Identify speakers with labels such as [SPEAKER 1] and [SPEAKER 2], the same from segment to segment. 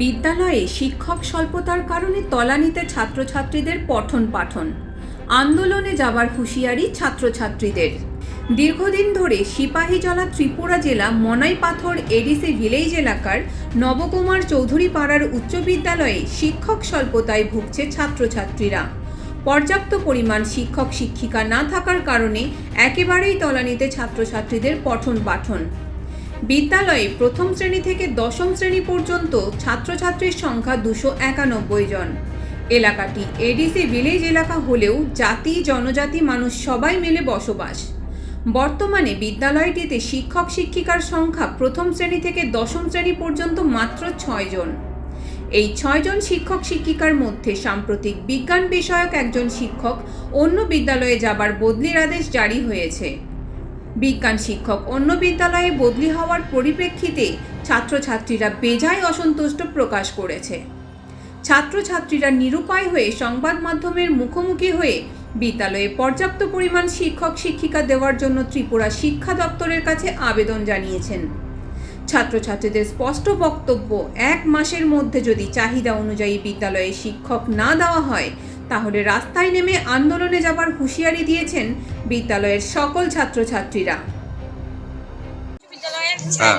[SPEAKER 1] বিদ্যালয়ে শিক্ষক স্বল্পতার কারণে তলানিতে ছাত্রছাত্রীদের পঠন পাঠন। আন্দোলনে যাবার হুঁশিয়ারি ছাত্রছাত্রীদের। দীর্ঘদিন ধরে সিপাহীজলা ত্রিপুরা জেলা মনাই পাথর এডিসি ভিলেজ এলাকার নবকুমার চৌধুরী পাড়ার উচ্চ বিদ্যালয়ে শিক্ষক স্বল্পতায় ভুগছে ছাত্রছাত্রীরা। পর্যাপ্ত পরিমাণ শিক্ষক শিক্ষিকা না থাকার কারণে একেবারেই তলানিতে ছাত্রছাত্রীদের পঠন পাঠন। বিদ্যালয়ে প্রথম শ্রেণি থেকে দশম শ্রেণি পর্যন্ত ছাত্রছাত্রীর সংখ্যা দুশো একানব্বই জন। এলাকাটি এডিসি ভিলেজ এলাকা হলেও জাতি, জনজাতি, মানুষ সবাই মিলে বসবাস। বর্তমানে বিদ্যালয়টিতে শিক্ষক শিক্ষিকার সংখ্যা প্রথম শ্রেণি থেকে দশম শ্রেণি পর্যন্ত মাত্র ছয় জন। এই ছয়জন শিক্ষক শিক্ষিকার মধ্যে সাম্প্রতিক বিজ্ঞান বিষয়ক একজন শিক্ষক অন্য বিদ্যালয়ে যাবার বদলির আদেশ জারি হয়েছে। বিজ্ঞান শিক্ষক অন্য বিদ্যালয়ে বদলি হওয়ার পরিপ্রেক্ষিতে ছাত্রছাত্রীরা বেজায় অসন্তুষ্ট প্রকাশ করেছে। ছাত্রছাত্রীরা নিরুপায় হয়ে সংবাদ মাধ্যমের মুখোমুখি হয়ে বিদ্যালয়ে পর্যাপ্ত পরিমাণ শিক্ষক শিক্ষিকা দেওয়ার জন্য ত্রিপুরা শিক্ষা দপ্তরের কাছে আবেদন জানিয়েছেন। ছাত্রছাত্রীদের স্পষ্ট বক্তব্য এক মাসের মধ্যে যদি চাহিদা অনুযায়ী বিদ্যালয়ে শিক্ষক না দেওয়া হয় তাহলে রাস্তায় নেমে আন্দোলনে যাবার হুঁশিয়ারি দিয়েছেন বিদ্যালয়ের সকল ছাত্রছাত্রীরা।
[SPEAKER 2] বিদ্যালয়ের
[SPEAKER 3] হ্যাঁ।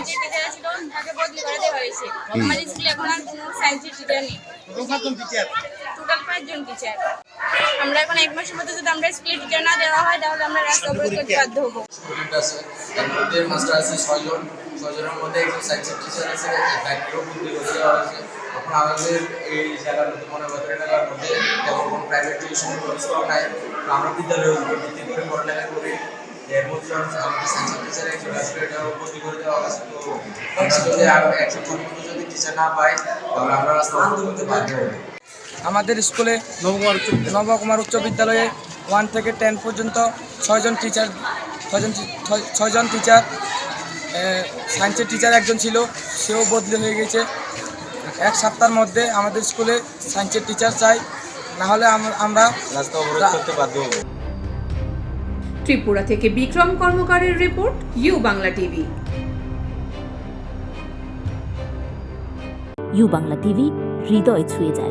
[SPEAKER 2] টোটাল পাঁচজন টিচার আমরা এখন এক মাসের মধ্যে যদি আমরা স্কুলে টিচার না দেওয়া হয় তাহলে আমরা রাস্তা অবরোধ করতে বাধ্য হব।
[SPEAKER 4] আছে তার মধ্যে মাস্টার আছে ছয়জন। ছয়জনের মধ্যে একজন সায়েন্সের টিচার আছে তাকেও বুদ্ধি করে দেওয়া এখন আমাদের এই জায়গার মধ্যে মনে বাজার এলাকার মধ্যে তেমন কোনো প্রাইভেট টিউশনের ব্যবস্থাও নাই। আমরা বিদ্যালয়ের উপর ভিত্তি করে পড়ালেখা করি। এর মধ্যে আমাদের সায়েন্সের টিচার একজন আসলে এটাও বুদ্ধি করে দেওয়া হয়েছে তো যদি আরও একশো জন যদি টিচার না পাই তাহলে আমরা রাস্তা বন্ধ করতে বাধ্য হব।
[SPEAKER 5] আমাদের স্কুলে নবকুমার উচ্চ নবকুমার উচ্চ বিদ্যালয়ে ওয়ান থেকে টেন পর্যন্ত ছয়জন টিচার ছয়জন ছয়জন টিচার সায়েন্সের টিচার একজন ছিল সেও বদলি হয়ে গেছে। এক সপ্তাহের মধ্যে আমাদের স্কুলে সায়েন্সের টিচার চাই নাহলে আম- আমরা
[SPEAKER 4] রাস্তা অবরোধ করতে বাধ্য হব।
[SPEAKER 1] ত্রিপুরা থেকে Bikram কর্মকারের report U Bangla TV.
[SPEAKER 6] U Bangla TV হৃদয় ছুঁয়ে যায়।